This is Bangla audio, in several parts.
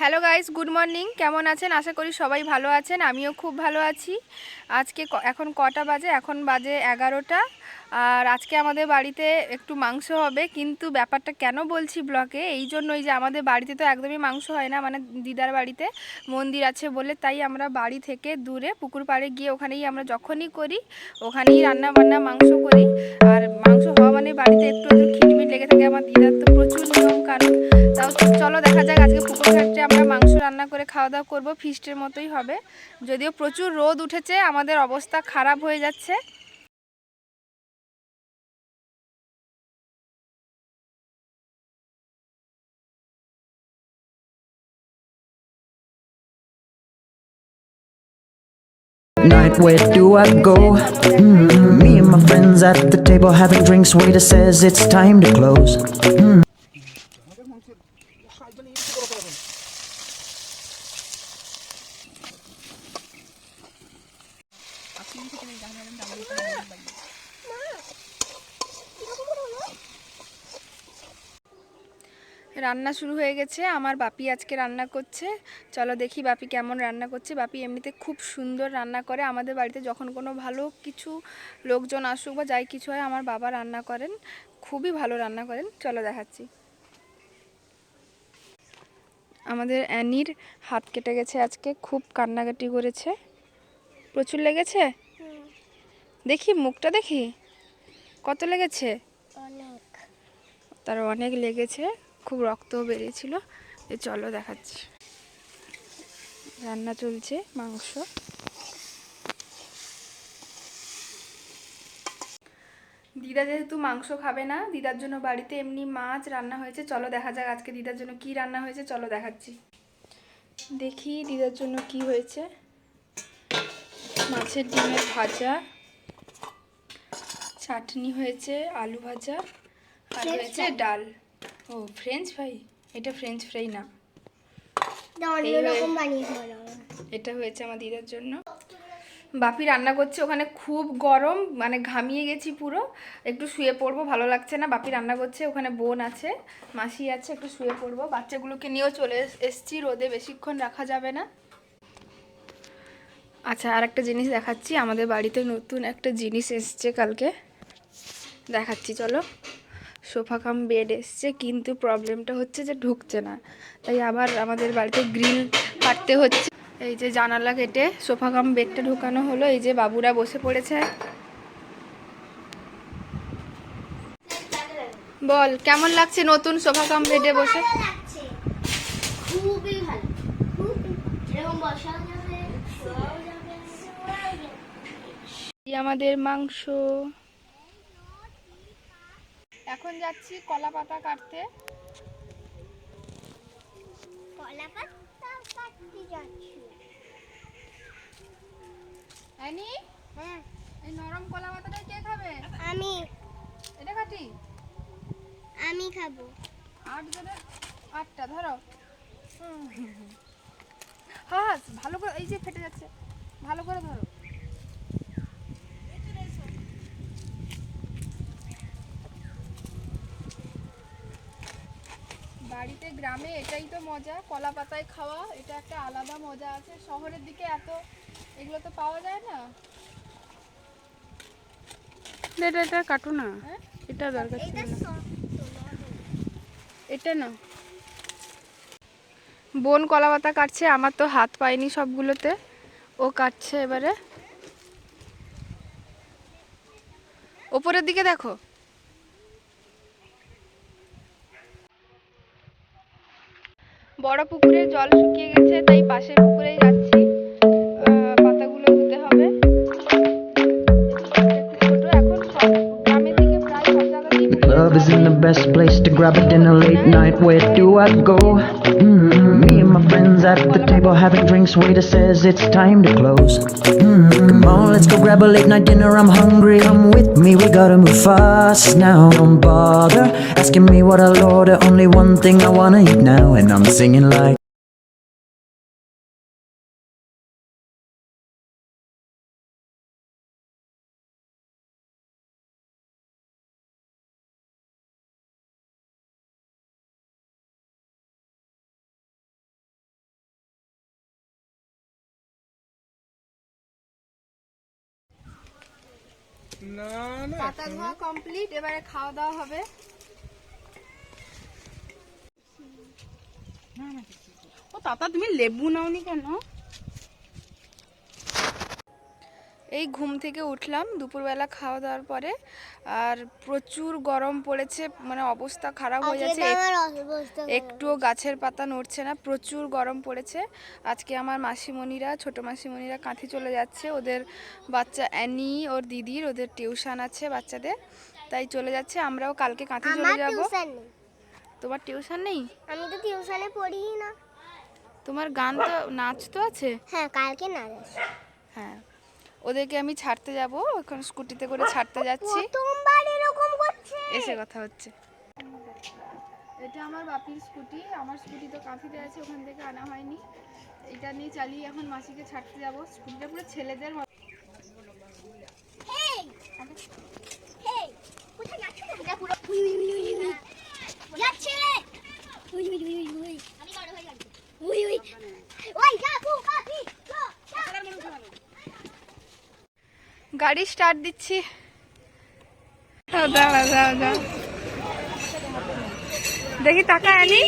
হ্যালো গাইস গুড মর্নিং কেমন আছেন? আশা করি সবাই ভালো আছেন। আমিও খুব ভালো আছি। আজকে এখন কটা বাজে? এখন বাজে এগারোটা। আর আজকে আমাদের বাড়িতে একটু মাংস হবে, কিন্তু ব্যাপারটা কেন বলছি ব্লকে? এই জন্যই যে আমাদের বাড়িতে তো একদমই মাংস হয় না। মানে দিদার বাড়িতে মন্দির আছে বলে, তাই আমরা বাড়ি থেকে দূরে পুকুর পাড়ে গিয়ে ওখানেই আমরা যখনই করি, ওখানেই রান্না বান্না মাংস করি। আর মাংস হওয়া মানে বাড়িতে একটু একটু খিটমিট লেগে থাকে। আমার দিদার তো প্রচুর নিয়ম কানুন তাও চলো দেখা যাক আজকে পুকুর ঘাটে আমরা মাংস রান্না করে খাওয়া দাওয়া করব ফিস্টের মতোই হবে যদিও প্রচুর রোদ উঠেছে আমাদের অবস্থা খারাপ হয়ে যাচ্ছে Night, where do I go? Mm, -hmm. me and my friends at the table having drinks. Waiter says it's time to close. Mm. রান্না শুরু হয়ে গেছে, আমার বাপি আজকে রান্না করছে। চলো দেখি বাপি কেমন রান্না করছে। বাপি এমনিতে খুব সুন্দর রান্না করে। আমাদের বাড়িতে যখন কোনো ভালো কিছু লোকজন আসুক বা যাই কিছু হয়, আমার বাবা রান্না করেন। খুবই ভালো রান্না করেন। চলো দেখাচ্ছি। আমাদের অ্যানির হাত কেটে গেছে আজকে। খুব কান্নাকাটি করেছে। প্রচুর লেগেছে? দেখি মুখটা দেখি? কত লেগেছে? অনেক। তার অনেক লেগেছে খুব রক্তও বেরিয়েছিল। চলো দেখাচ্ছি। রান্না চলছে মাংস। দিদা যেহেতু মাংস খাবে না দিদার জন্য বাড়িতে এমনি মাছ রান্না হয়েছে। চলো দেখা যাক আজকে দিদার জন্য কি রান্না হয়েছে চলো দেখাচ্ছি। দেখি দিদার জন্য কি হয়েছে। মাছের ডিমের ভাজা। চাটনি হয়েছে আলু ভাজা আর হয়েছে ডাল। ও ফ্রেঞ্চ ফ্রাই এটা ফ্রেঞ্চ ফ্রাই না। এটা হয়েছে আমার দিদার জন্য। বাপি রান্না করছে ওখানে খুব গরম মানে ঘামিয়ে গেছি পুরো। একটু শুয়ে পড়ব ভালো লাগছে না। বাপি রান্না করছে ওখানে বোন আছে মাসি আছে একটু শুয়ে পড়ব। বাচ্চাগুলোকে নিয়েও চলে এস- এসছি রোদে বেশিক্ষণ রাখা যাবে না। আচ্ছা আর একটা জিনিস দেখাচ্ছি। আমাদের বাড়িতে নতুন একটা জিনিস এসছে কালকে। দেখাচ্ছি চলো। সোফা কাম বেড এসছে কিন্তু প্রবলেমটা হচ্ছে যে ঢুকছে না। তাই আবার আমাদের বাড়িতে গ্রিল কাটতে হচ্ছে। এই যে জানালা কেটে সোফা কাম বেডটা ঢুকানো হলো এই যে বাবুরা বসে পড়েছে। বল কেমন লাগছে নতুন সোফা কাম বেডে বসে? খুবই ভালো। এরকম যাবে আমাদের মাংস। এখন যাচ্ছি কলা পাতা কাটতে। কলা পাতা কাটতে যাচ্ছি। অ্যানি? হ্যাঁ। এই নরম কলা পাতাটা কে খাবে? আমি। এটা কাটি আমি খাব। আট ধরে আটটা ধরো। হ্যাঁ ভালো করে এই যে ফেটে যাচ্ছে ভালো করে ধরো। বাড়িতে গ্রামে এটাই তো মজা কলা পাতায় খাওয়া এটা একটা আলাদা মজা আছে। শহরের দিকে এত এগুলো তো পাওয়া যায় না। এটা এটা কাটো না। হ্যাঁ? এটা দরকার ছিল এটা না। এটা না। বোন কলা পাতা কাটছে আমার তো হাত পায়নি সবগুলোতে। ও কাটছে এবারে। ওপরের দিকে দেখো। বড় পুকুরে জল শুকিয়ে গেছে, তাই পাশের পুকুরে যাচ্ছি পাতাগুলো ধুতে হবে Love is isn't the best place to grab a dinner late night. Where do I go? Friends at the table having drinks. Waiter says it's time to close. Mm, come on, let's go grab a late night dinner. I'm hungry. Come with me, we gotta move fast now. Don't bother asking me what I'll order. Only one thing I wanna eat now, and I'm singing like. না না পাতা ধোয়া কমপ্লিট এবারে খাওয়া দাওয়া হবে। ও তাতা তুমি লেবু নাওনি কেন? এই ঘুম থেকে উঠলাম দুপুরবেলা খাওয়া দাওয়ার পরে আর প্রচুর গরম পড়েছে মানে অবস্থা খারাপ হয়ে যাচ্ছে। এক- একটুও গাছের পাতা নড়ছে না প্রচুর গরম পড়েছে। আজকে আমার মাসিমণিরা ছোট মাসিমণিরা কাঁথি চলে যাচ্ছে ওদের বাচ্চা অ্যানি ওর দিদির ওদের টিউশন আছে বাচ্চাদের তাই চলে যাচ্ছে আমরাও কালকে কাঁথি চলে যাব। তোমার টিউশন নেই? আমি তো টিউশনে পড়ি না। তোমার গান তো নাচ তো আছে? হ্যাঁ কালকে না যাস হ্যাঁ। ওদেরকে আমি ছাড়তে যাব এখন স্কুটিতে করে ছাড়তে যাচ্ছি। এসে কথা হচ্ছে। এটা আমার বাপির স্কুটি আমার স্কুটি তো কাঁথিতে আছে ওখান থেকে আনা হয়নি। এটা নিয়ে চালিয়ে এখন মাসিকে ছাড়তে যাব। স্কুটিটা পুরো ছেলেদের গাড়ি স্টার্ট দিচ্ছি। দাও দাঁড়া দাও দেখি টাকা আনি।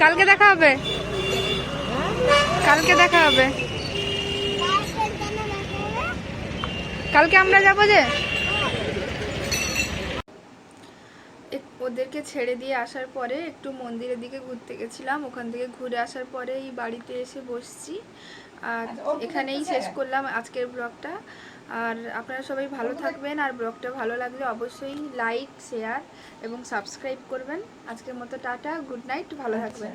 কালকে দেখা হবে? কালকে দেখা হবে। কালকে আমরা যাব যে? ওদেরকে ছেড়ে দিয়ে আসার পরে একটু মন্দিরের দিকে ঘুরতে গেছিলাম। ওখান থেকে ঘুরে আসার পরে এই বাড়িতে এসে বসছি। আর এখানেই শেষ করলাম আজকের ব্লগটা। আর আপনারা সবাই ভালো থাকবেন। আর ব্লগটা ভালো লাগলে অবশ্যই লাইক শেয়ার এবং সাবস্ক্রাইব করবেন। আজকের মতো টাটা গুড নাইট ভালো থাকবেন।